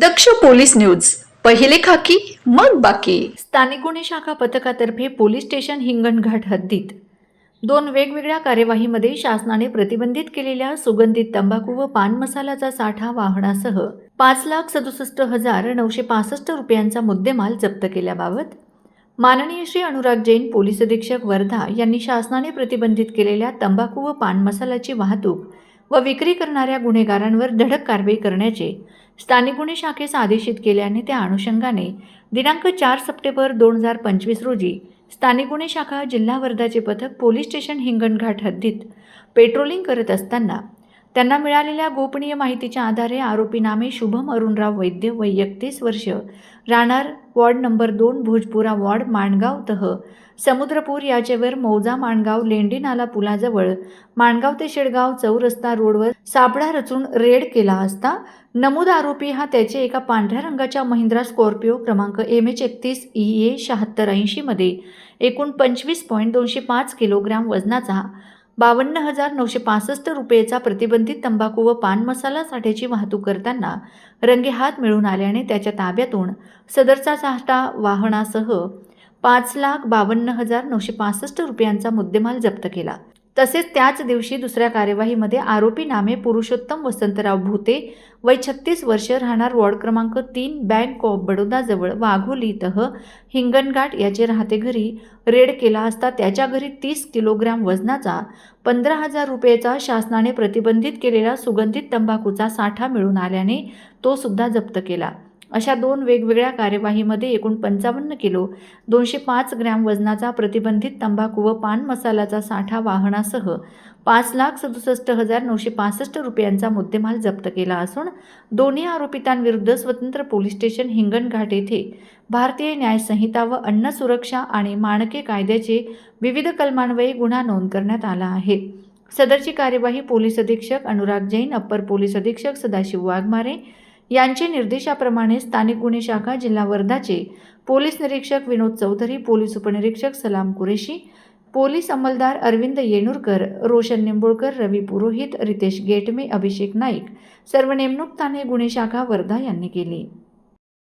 दक्ष police news. पहिले खाकी मग बाकी. स्थानिक गुन्हे शाखा पथकातर्फे पोलीस स्टेशन हिंगणघाट हद्दीत. दोन वेगवेगळ्या कार्यवाहीमध्ये शासनाने प्रतिबंधित केलेल्या सुगंधित तंबाखू व पान मसाल्याचा साठा वाहनासह पाच लाख सदुसष्ट हजार नऊशे पासष्ट रुपयांचा मुद्देमाल जप्त केल्याबाबत माननीय श्री अनुराग जैन पोलीस अधीक्षक वर्धा यांनी शासनाने प्रतिबंधित केलेल्या तंबाखू व पान मसाल्याची वाहतूक व विक्री करणाऱ्या गुन्हेगारांवर धडक कारवाई करण्याचे स्थानिक गुन्हे शाखेस आदेशित केल्याने त्या अनुषंगाने दिनांक चार सप्टेंबर दोन हजार पंचवीस रोजी स्थानिक गुन्हे शाखा जिल्हा वर्धाचे पथक पोलीस स्टेशन हिंगणघाट हद्दीत पेट्रोलिंग करत असताना त्यांना मिळालेल्या गोपनीय माहितीच्या आधारे आरोपी नामे शुभम अरुणराव वैद्य वय एकतीस वर्ष राहणार वॉर्ड नंबर दोन भोजपुरा वॉर्ड माणगाव तह समुद्रपूर याचेवर मौजा माणगाव लेंडी नाला पुलाजवळ माणगाव ते शेडगाव चौरस्ता रोडवर सापडा रचून रेड केला असता नमूद आरोपी हा त्याचे एका पांढऱ्या रंगाच्या महिंद्रा स्कॉर्पिओ क्रमांक एम एच एकतीस ई ए शहात्तर ऐंशीमध्ये एकूण पंचवीस पॉईंट दोनशे पाच किलोग्रॅम वजनाचा बावन्न हजार नऊशे पासष्ट रुपयेचा प्रतिबंधित तंबाखू व पान मसाला साठ्याची वाहतूक करताना रंगेहात मिळून आल्याने त्याच्या ताब्यातून सदरचा साठा वाहनासह पाच लाख बावन्न हजार नऊशे पासष्ट रुपयांचा मुद्देमाल जप्त केला. तसेच त्याच दिवशी दुसऱ्या कार्यवाहीमध्ये आरोपी नामे पुरुषोत्तम वसंतराव भूते वय छत्तीस वर्ष राहणार वॉर्ड क्रमांक तीन बँक ऑफ बडोदाजवळ वाघोलीतह हिंगणघाट याचे राहते घरी रेड केला असता त्याच्या घरी तीस किलोग्रॅम वजनाचा पंधरा हजार रुपयेचा शासनाने प्रतिबंधित केलेला सुगंधित तंबाखूचा साठा मिळून आल्याने तो सुद्धा जप्त केला. अशा दोन वेगवेगळ्या कार्यवाहीमध्ये एकूण पंचावन्न किलो दोनशे पाच ग्रॅम वजनाचा प्रतिबंधित तंबाखू व पान मसाल्याचा साठा वाहनासह पाच लाख सदुसष्ट हजार नऊशे पासष्ट रुपयांचा मुद्देमाल जप्त केला असून दोन्ही आरोपितांविरुद्ध स्वतंत्र पोलीस स्टेशन हिंगणघाट येथे भारतीय न्यायसंहिता व अन्न सुरक्षा आणि मानके कायद्याचे विविध कलमान्वये गुन्हा नोंद करण्यात आला आहे. सदरची कार्यवाही पोलीस अधीक्षक अनुराग जैन अप्पर पोलीस अधीक्षक सदाशिव वाघमारे यांचे निर्देशाप्रमाणे स्थानिक गुन्हे शाखा जिल्हा वर्धाचे पोलीस निरीक्षक विनोद चौधरी पोलीस उपनिरीक्षक सलाम कुरेशी पोलीस अंमलदार अरविंद येणूरकर रोशन निंबोळकर रवी पुरोहित रितेश गेटमे अभिषेक नाईक सर्व नेमणूक ताने गुन्हे शाखा वर्धा यांनी केली.